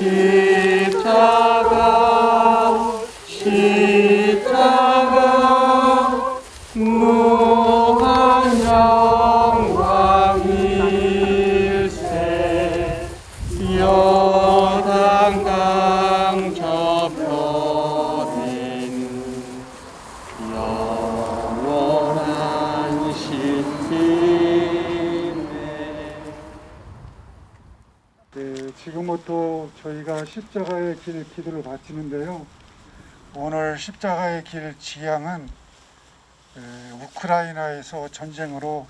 십 네, 지금부터 저희가 십자가의 길 기도를 바치는데요. 오늘 십자가의 길 지향은 에, 우크라이나에서 전쟁으로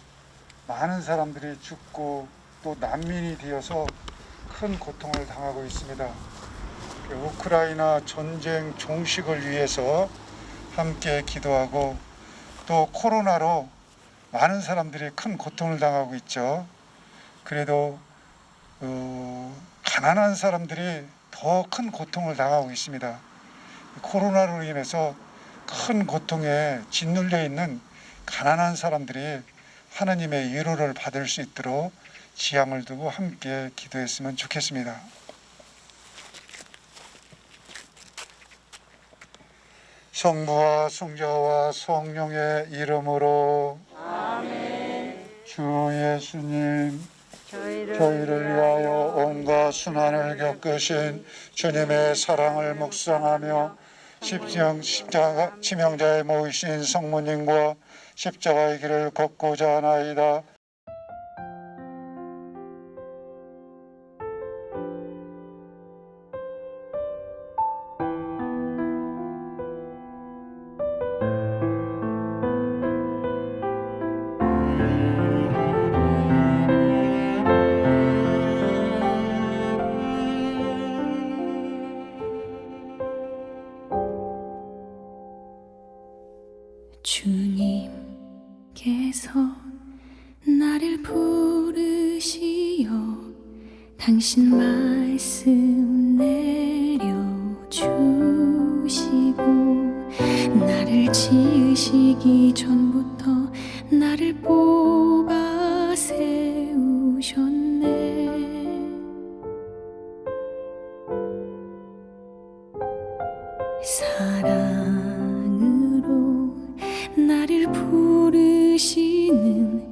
많은 사람들이 죽고 또 난민이 되어서 큰 고통을 당하고 있습니다. 그 우크라이나 전쟁 종식을 위해서 함께 기도하고 또 코로나로 많은 사람들이 큰 고통을 당하고 있죠. 그래도 어, 가난한 사람들이 더 큰 고통을 당하고 있습니다. 코로나로 인해서 큰 고통에 짓눌려 있는 가난한 사람들이 하나님의 위로를 받을 수 있도록 지향을 두고 함께 기도했으면 좋겠습니다. 성부와 성자와 성령의 이름으로 주 예수님 저희를 위하여 온갖 순환을 겪으신 주님의 사랑을 묵상하며 십정 십자가 치명자에 모이신 성모님과 십자가의 길을 걷고자 하나이다. 주님께서 나를 부르시어 당신 말씀 내려주시고 나를 지으시기 전 부르시는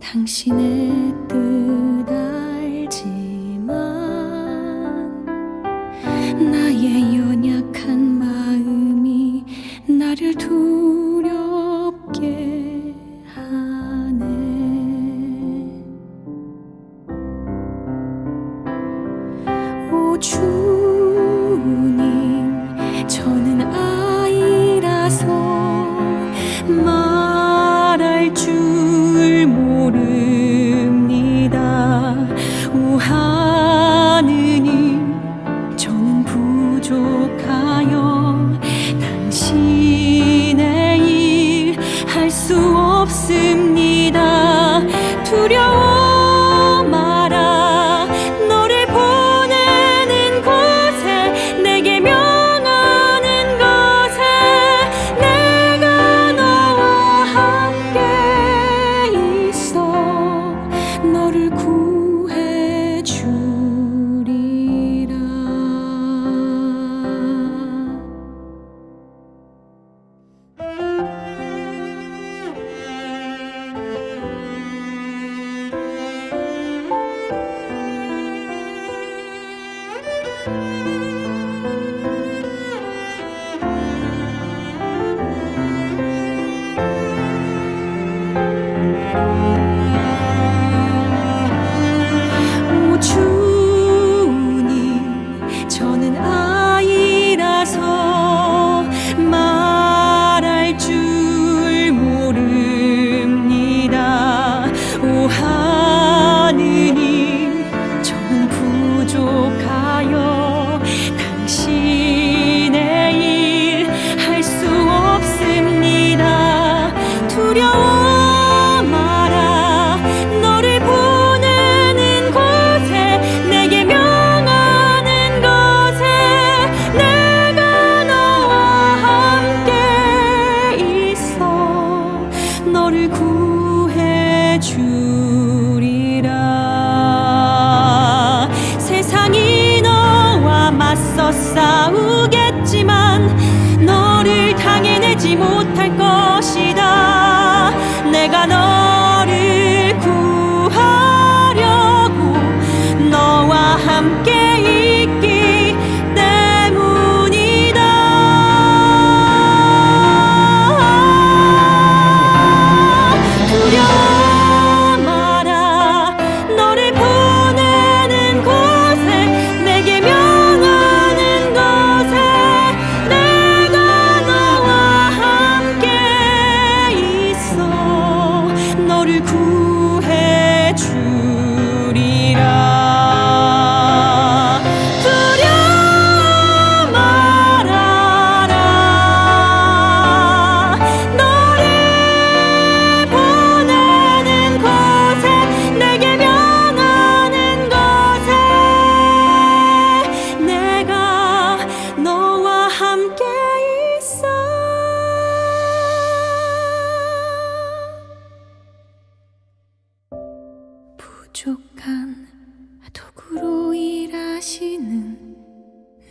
당신의 뜻 알지만 나의 연약한 마음이 나를 두렵게 하네. 오 주님 저는 아이라서 두려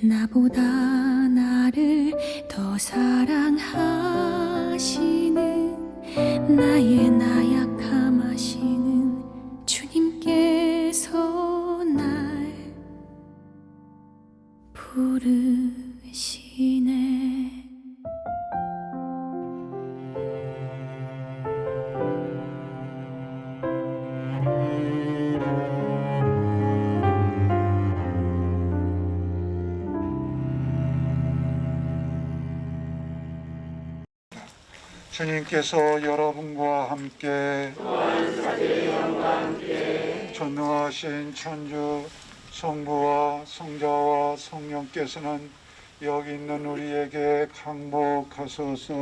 나보다 나를 더 사랑하시는 나의 나약 주님께서 여러분과 함께 전능하신 천주 성부와 성자와 성령께서는 여기 있는 우리에게 강복하소서